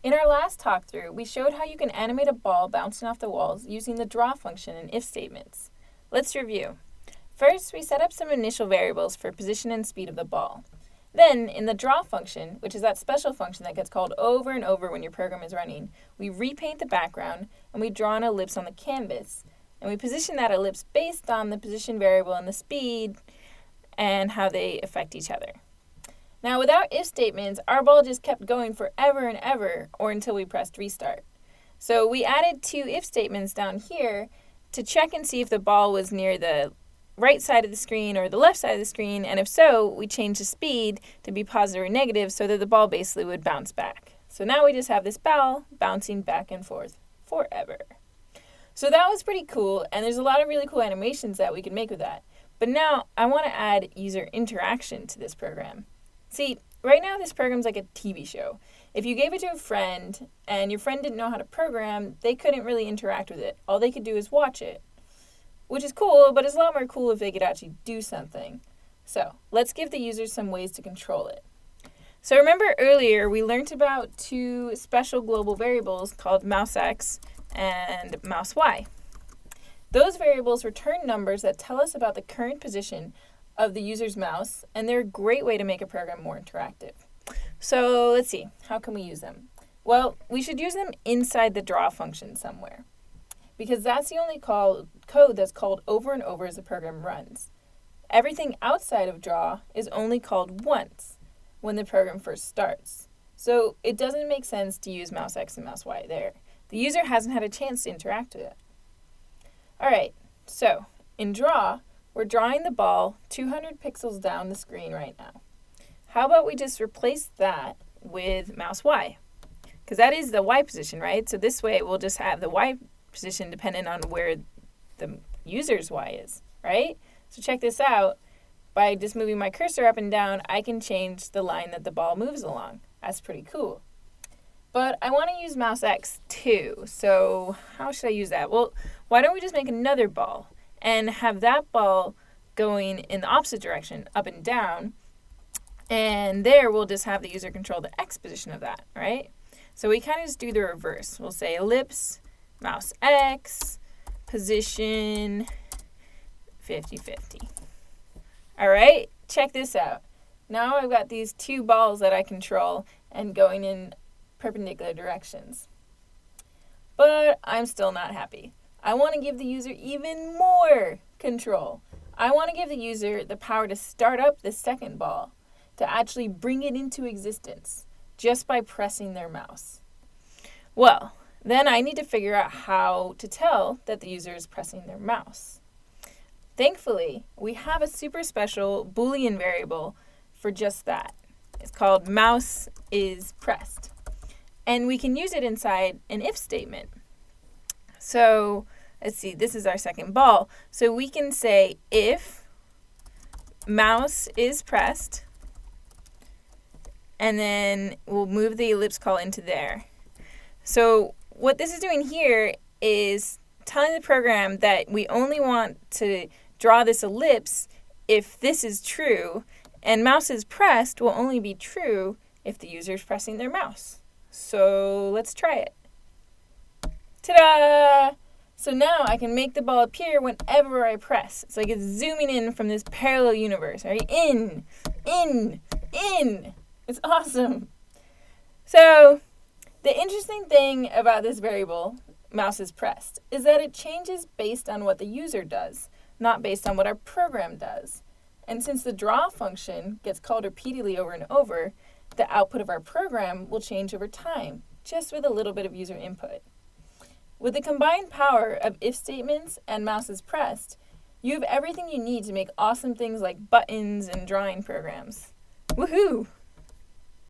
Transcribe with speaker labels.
Speaker 1: In our last talk through, we showed how you can animate a ball bouncing off the walls using the draw function and if statements. Let's review. First, we set up some initial variables for position and speed of the ball. Then, in the draw function, which is that special function that gets called over and over when your program is running, we repaint the background and we draw an ellipse on the canvas. And we position that ellipse based on the position variable and the speed and how they affect each other. Now, without if statements, our ball just kept going forever and ever or until we pressed restart. So we added two if statements down here to check and see if the ball was near the right side of the screen or the left side of the screen, and if so, we changed the speed to be positive or negative so that the ball basically would bounce back. So now we just have this ball bouncing back and forth forever. So that was pretty cool, and there's a lot of really cool animations that we can make with that. But now I want to add user interaction to this program. See, right now this program's like a TV show. If you gave it to a friend and your friend didn't know how to program, they couldn't really interact with it. All they could do is watch it, which is cool, but it's a lot more cool if they could actually do something. So let's give the users some ways to control it. So remember earlier we learned about two special global variables called mousex and mousey. Those variables return numbers that tell us about the current position of the user's mouse, and they're a great way to make a program more interactive. So let's see, how can we use them? Well, we should use them inside the draw function somewhere because that's the only call, code that's called over and over as the program runs. Everything outside of draw is only called once when the program first starts. So it doesn't make sense to use mouse X and mouse Y there. The user hasn't had a chance to interact with it. All right, so in draw, we're drawing the ball 200 pixels down the screen right now. How about we just replace that with mouse Y? Because that is the Y position, right? So this way we'll just have the Y position dependent on where the user's Y is, right? So check this out. By just moving my cursor up and down, I can change the line that the ball moves along. That's pretty cool. But I want to use mouse X too. So how should I use that? Well, why don't we just make another ball? And have that ball going in the opposite direction, up and down. And there we'll just have the user control the X position of that, right? So we kind of just do the reverse. We'll say ellipse, mouse X, position 50-50. All right, check this out. Now I've got these two balls that I control and going in perpendicular directions. But I'm still not happy. I want to give the user even more control. I want to give the user the power to start up the second ball, to actually bring it into existence just by pressing their mouse. Well, then I need to figure out how to tell that the user is pressing their mouse. Thankfully, we have a super special Boolean variable for just that. It's called mouse is pressed. And we can use it inside an if statement. So let's see, this is our second ball. So we can say if mouse is pressed, and then we'll move the ellipse call into there. So what this is doing here is telling the program that we only want to draw this ellipse if this is true, and mouse is pressed will only be true if the user is pressing their mouse. So let's try it. Ta-da! So now I can make the ball appear whenever I press. It's like it's zooming in from this parallel universe, right? In, in, in. It's awesome. So the interesting thing about this variable, mouse is pressed, is that it changes based on what the user does, not based on what our program does. And since the draw function gets called repeatedly over and over, the output of our program will change over time, just with a little bit of user input. With the combined power of if statements and mouses pressed, you have everything you need to make awesome things like buttons and drawing programs. Woohoo!